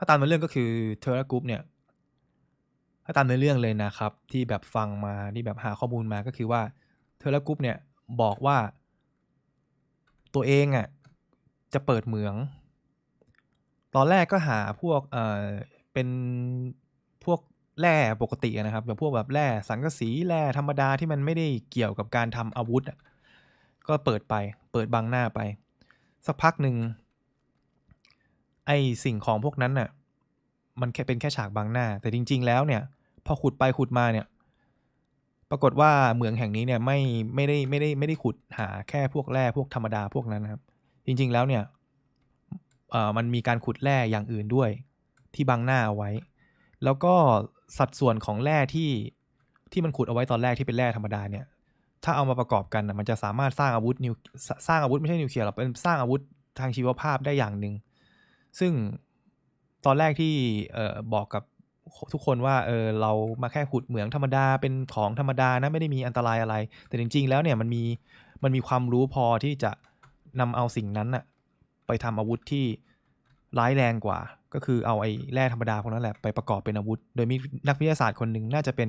ถ้าตามในเรื่องก็คือเทอร์กรุ๊ปเนี่ย ถ้าตามในเรื่องเลยนะครับ ที่แบบฟังมาที่แบบหาข้อมูลมาก็คือว่าเทอร์กรุ๊ปเนี่ยบอกว่า ตัวเองอะ่ะจะเปิดเหมือง ตอนแรกก็หาพวกเอ่อเป็นพวกแร่ปกตินะครับแบบพวกแบบแร่สังกะสีแร่ธรรมดาที่มันไม่ได้เกี่ยวกับการทำอาวุธก็เปิดไป เปิดบังหน้าไป สักพักหนึ่ง ไอสิ่งของพวกนั้นน่ะ มันแค่เป็นแค่ฉากบังหน้า แต่จริง ๆ แล้วเนี่ย พอขุดไปขุดมาเนี่ย ปรากฏว่าเหมืองแห่งนี้เนี่ยไม่ไม่ได้ไม่ได้ไม่ได้ขุดหาแค่พวกแร่พวกธรรมดาพวกนั้นนะครับ จริง ๆ แล้วเนี่ยมันมีการขุดแร่อย่างอื่นด้วยที่บังหน้าเอาไว้ แล้วก็สัดส่วนของแร่ที่ที่มันขุดเอาไว้ตอนแรกที่เป็นแร่ธรรมดาเนี่ย ถ้าเอามาประกอบกันนะมันจะสามารถสร้างอาวุธนิวสสร้างอาวุธไม่ใช่นิวเคลียร์หรอกเป็นสร้างอาวุธทางชีวภาพได้อย่างหนึ่ง ซึ่งตอนแรกที่เอ่อบอกกับทุกคนว่าเออเรามาแค่ขุดเหมืองธรรมดาเป็นของธรรมดานะไม่ได้มีอันตรายอะไร แต่จริง ๆ แล้วเนี่ยมันมีมันมีความรู้พอที่จะนำเอาสิ่งนั้นน่ะไปทำอาวุธที่ร้ายแรงกว่า ก็คือเอาไอ้แร่ธรรมดาพวกนั้นแหละไปประกอบเป็นอาวุธ โดยมีนักวิทยาศาสตร์คนหนึ่งน่าจะเป็น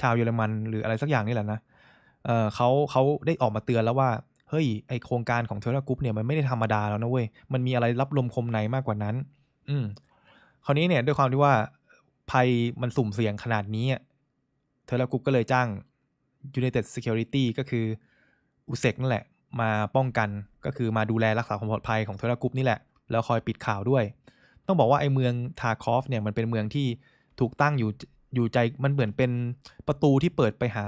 ชาวเยอรมันหรืออะไรสักอย่างนี่แหละนะเออเขาเขาได้ออกมาเตือนแล้วว่า เฮ้ยไอโครงการของเทอร์กรุ๊ปเนี่ยมันไม่ได้ธรรมดาแล้วนะเว้ยมันมีอะไรรับลมคมในมากกว่านั้น อืมคราวนี้เนี่ยด้วยความที่ว่าภัยมันสุ่มเสี่ยงขนาดนี้เทอร์กรุ๊ปก็เลยจ้าง United Security ก็คืออุเซกนั่นแหละ มาป้องกันก็คือมาดูแลรักษาความปลอดภัยของเทอร์กรุ๊ปนี่แหละ แล้วคอยปิดข่าวด้วย ต้องบอกว่าไอเมืองทาคอฟเนี่ยมันเป็นเมืองที่ถูกตั้งอยู่อยู่ใจมันเหมือนเป็นประตูที่เปิดไปหา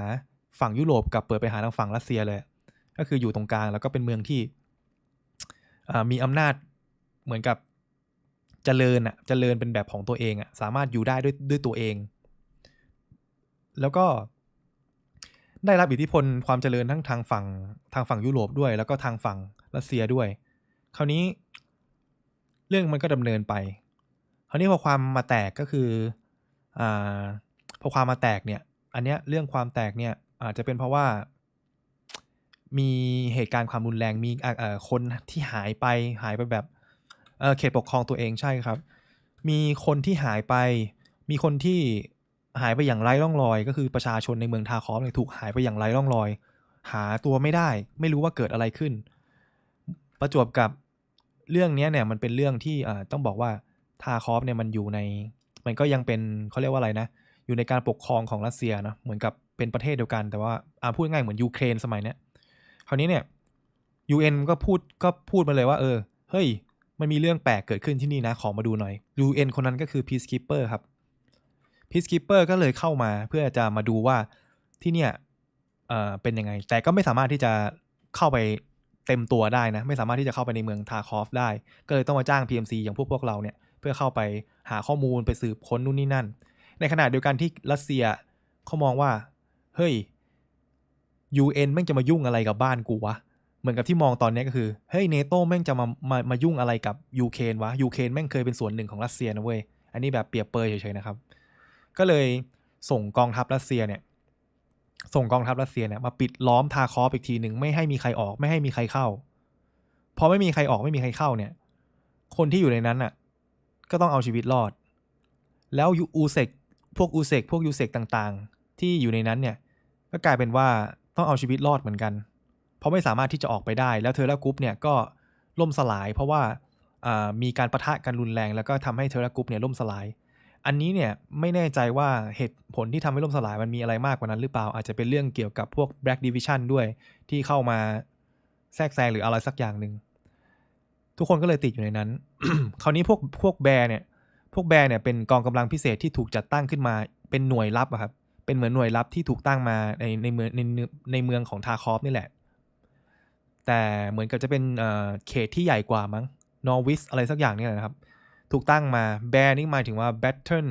ฝั่งยุโรปกับเปิดไปหาทางฝั่งรัสเซียเลย ก็คืออยู่ตรงกลางแล้วก็เป็นเมืองที่มีอำนาจเหมือนกับเจริญอะเจริญเป็นแบบของตัวเองอะสามารถอยู่ได้ด้วยด้วยตัวเอง แล้วก็ได้รับอิทธิพลความเจริญทั้งทางฝั่งทางฝั่งยุโรปด้วย แล้วก็ทางฝั่งรัสเซียด้วย คราวนี้เรื่องมันก็ดำเนินไป คราวนี้พอความมาแตกก็คืออ่าพอความมาแตกเนี่ย อันเนี้ยเรื่องความแตกเนี่ยอาจจะเป็นเพราะว่า มีเหตุการณ์ความรุนแรงมีคนที่หายไปหายไปแบบเเขตปกครองตัวเองใช่ครับ มีคนที่หายไป มีคนที่หายไปอย่างไร้ร่องรอย ก็คือประชาชนในเมืองทาคอฟเนี่ยถูกหายไปอย่างไร้ร่องรอย หาตัวไม่ได้ ไม่รู้ว่าเกิดอะไรขึ้น ประจวบกับเรื่องนี้เนี่ยมันเป็นเรื่องที่ต้องบอกว่าทาคอฟเนี่ยมันอยู่ใน มันก็ยังเป็นเขาเรียกว่าอะไรนะ อยู่ในการปกครองของรัสเซียนะเหมือนกับเป็นประเทศเดียวกันแต่ว่าอาพูดง่ายเหมือนยูเครนสมัยเนี้ย ราวนี้เนี่ย UN ก็พูดก็พูดมาเลยว่าเออ เฮ้ย มันมีเรื่องแปลกเกิดขึ้นที่นี่นะ ขอมาดูหน่อย UN คนนั้นก็คือ Peacekeeper ครับ Peacekeeper ก็เลยเข้ามาเพื่อจะมาดูว่าที่เนี่ยเอ่อเป็นยังไง แต่ก็ไม่สามารถที่จะเข้าไปเต็มตัวได้นะ ไม่สามารถที่จะเข้าไปในเมืองทาคอฟได้ ก็เลยต้องมาจ้าง PMC อย่างพวกพวกเราเนี่ย เพื่อเข้าไปหาข้อมูลไปสืบค้นนู่นนี่นั่น ในขณะเดียวกันที่รัสเซียเขามองว่า เฮ้ย UN แม่งจะมายุ่งอะไรกับบ้านกูวะเหมือนกับที่มองตอนนี้ก็คือเฮ้ยเนโต้แม่งจะมามามายุ่งอะไรกับยูเครนวะยูเครนแม่งเคยเป็นส่วนหนึ่งของรัสเซียนะเว้ยอันนี้แบบเปรียบเปยเฉยๆนะครับ ก็เลยส่งกองทัพรัสเซียเนี่ย ส่งกองทัพรัสเซียเนี่ยมาปิดล้อมทาคอฟอีกทีหนึ่งไม่ให้มีใครออกไม่ให้มีใครเข้าพอไม่มีใครออกไม่มีใครเข้าเนี่ย คนที่อยู่ในนั้นอะ ก็ต้องเอาชีวิตรอด แล้วยูอูเซกพวกอูเซกพวกยูเซกต่างๆ ที่อยู่ในนั้นเนี่ย ก็กลายเป็นว่า ต้องเอาชีวิตรอดเหมือนกัน เพราะไม่สามารถที่จะออกไปได้ แล้วเทอร์รากรุ๊ปเนี่ยก็ล่มสลาย เพราะว่ามีการประทะกันรุนแรง แล้วก็ทำให้เทอร์รากรุ๊ปเนี่ยล่มสลาย อันนี้เนี่ยไม่แน่ใจว่าเหตุผลที่ทำให้ล่มสลายมันมีอะไรมากกว่านั้นหรือเปล่า อาจจะเป็นเรื่องเกี่ยวกับพวก Black Division ด้วยที่เข้ามาแทรกแซงหรืออะไรสักอย่างหนึ่งทุกคนก็เลยติดอยู่ในนั้น คราวนี้พวกพวกแบร์เนี่ย พวกแบร์เนี่ยเป็นกองกำลังพิเศษที่ถูกจัดตั้งขึ้นมาเป็นหน่วยลับอะครับ เป็นเหมือนหน่วยลับที่ถูกตั้งมาในในเมืองในในเมืองของทาคอฟนี่แหละ แต่เหมือนกับจะเป็นเขตที่ใหญ่กว่ามั้งนอร์วิสอะไรสักอย่างนี่แหละนะครับ ถูกตั้งมาแบร์นี่หมายถึงว่า Battle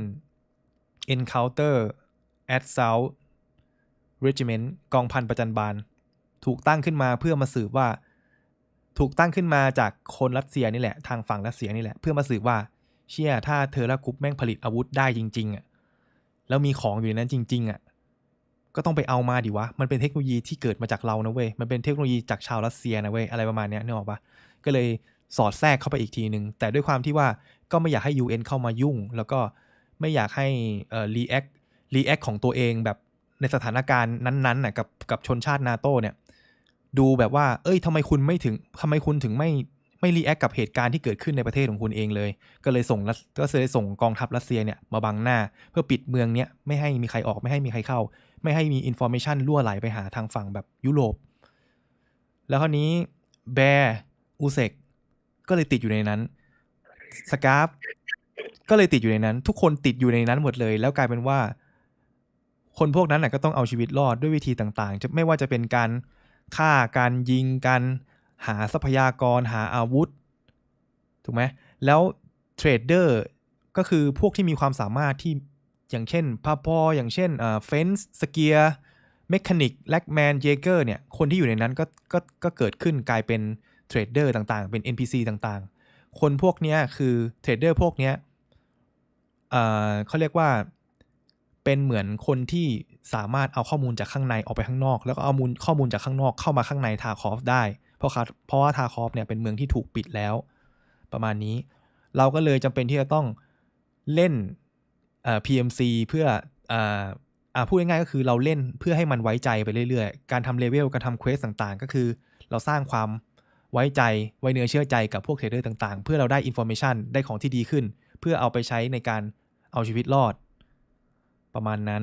Encounter at South Regiment กองพันประจันบาล ถูกตั้งขึ้นมาเพื่อมาสืบว่า ถูกตั้งขึ้นมาจากคนรัสเซียนี่แหละ ทางฝั่งรัสเซียนี่แหละ เพื่อมาสืบว่า เชี่ยถ้าเธอและกุ๊ปแม่งผลิตอาวุธได้จริงๆอะ แล้วมีของอยู่ในนั้นจริง ๆอะ่ะก็ต้องไปเอามาดิวะ มันเป็นเทคโนโลยีที่เกิดมาจากเรานะเว้ย มันเป็นเทคโนโลยีจากชาวรัสเซียนะเว้ย อะไรประมาณนี้นึกออกปะก็เลยสอดแทรกเข้าไปอีกทีหนึ่ง แต่ด้วยความที่ว่าก็ไม่อยากให้ UN เข้ามายุ่ง แล้วก็ไม่อยากให้เอ่อ react react ของตัวเองแบบในสถานการณ์นั้นๆน่ะกับกับชนชาตินาโตเนี่ย ดูแบบว่า เอ้ยทำไมคุณไม่ถึงทำไมคุณถึงไม่ ไม่รีแอคกับเหตุการณ์ที่เกิดขึ้นในประเทศของคุณเองเลย ก็เลยส่งรัสก็เลยส่งกองทัพรัสเซียเนี่ยมาบังหน้า เพื่อปิดเมืองเนี้ยไม่ให้มีใครออกไม่ให้มีใครเข้า ไม่ให้มีอินโฟ a t ชันรั่วไหลไปหาทางฝั่งแบบยุโรป แล้วคราวนี้แบร์อูเซกก็เลยติดอยู่ในนั้นสกาฟก็เลยติดอยู่ในนั้น ทุกคนติดอยู่ในนั้นหมดเลย แล้วกลายเป็นว่า คนพวกนั้นน่ะก็ต้องเอาชีวิตรอดด้วยวิธีต่างๆ จะไม่ว่าจะเป็นการฆ่าการยิงการ หาทรัพยากรหาอาวุธ ถูกไหมแล้วเทรดเดอร์ก็คือพวกที่มีความสามารถที่อย่างเช่นพาพออย่างเช่นเฟนส์สเกียร์เมคานิกแลกแมนเจเกอร์เนี่ยคนที่อยู่ในนั้นก็ก็ก็เกิดขึ้นกลายเป็นเทรดเดอร์ต่างๆ เป็น NPC ต่างๆ คนพวกนี้คือเทรดเดอร์พวกนี้เขาเรียกว่า เป็นเหมือนคนที่สามารถเอาข้อมูลจากข้างในออกไปข้างนอก แล้วก็เอามูลข้อมูลจากข้างนอกเข้ามาข้างในทาคอฟได้ เพราะคาเพราะว่าทาคอฟเนี่ยเป็นเมืองที่ถูกปิดแล้ว ประมาณนี้ เราก็เลยจำเป็นที่จะต้องเล่นเอ่อ PMC เพื่ออ่าอ่าพูดง่ายๆก็คือเราเล่นเพื่อให้มันไว้ใจไปเรื่อยๆ การทำเลเวลการทำเควสต่างๆ ก็คือเราสร้างความไว้ใจไว้เนื้อเชื่อใจกับพวกเทรดเดอร์ต่างๆ เพื่อเราได้อินโฟ a t ชันได้ของที่ดีขึ้น เพื่อเอาไปใช้ในการเอาชีวิตรอด ประมาณนั้น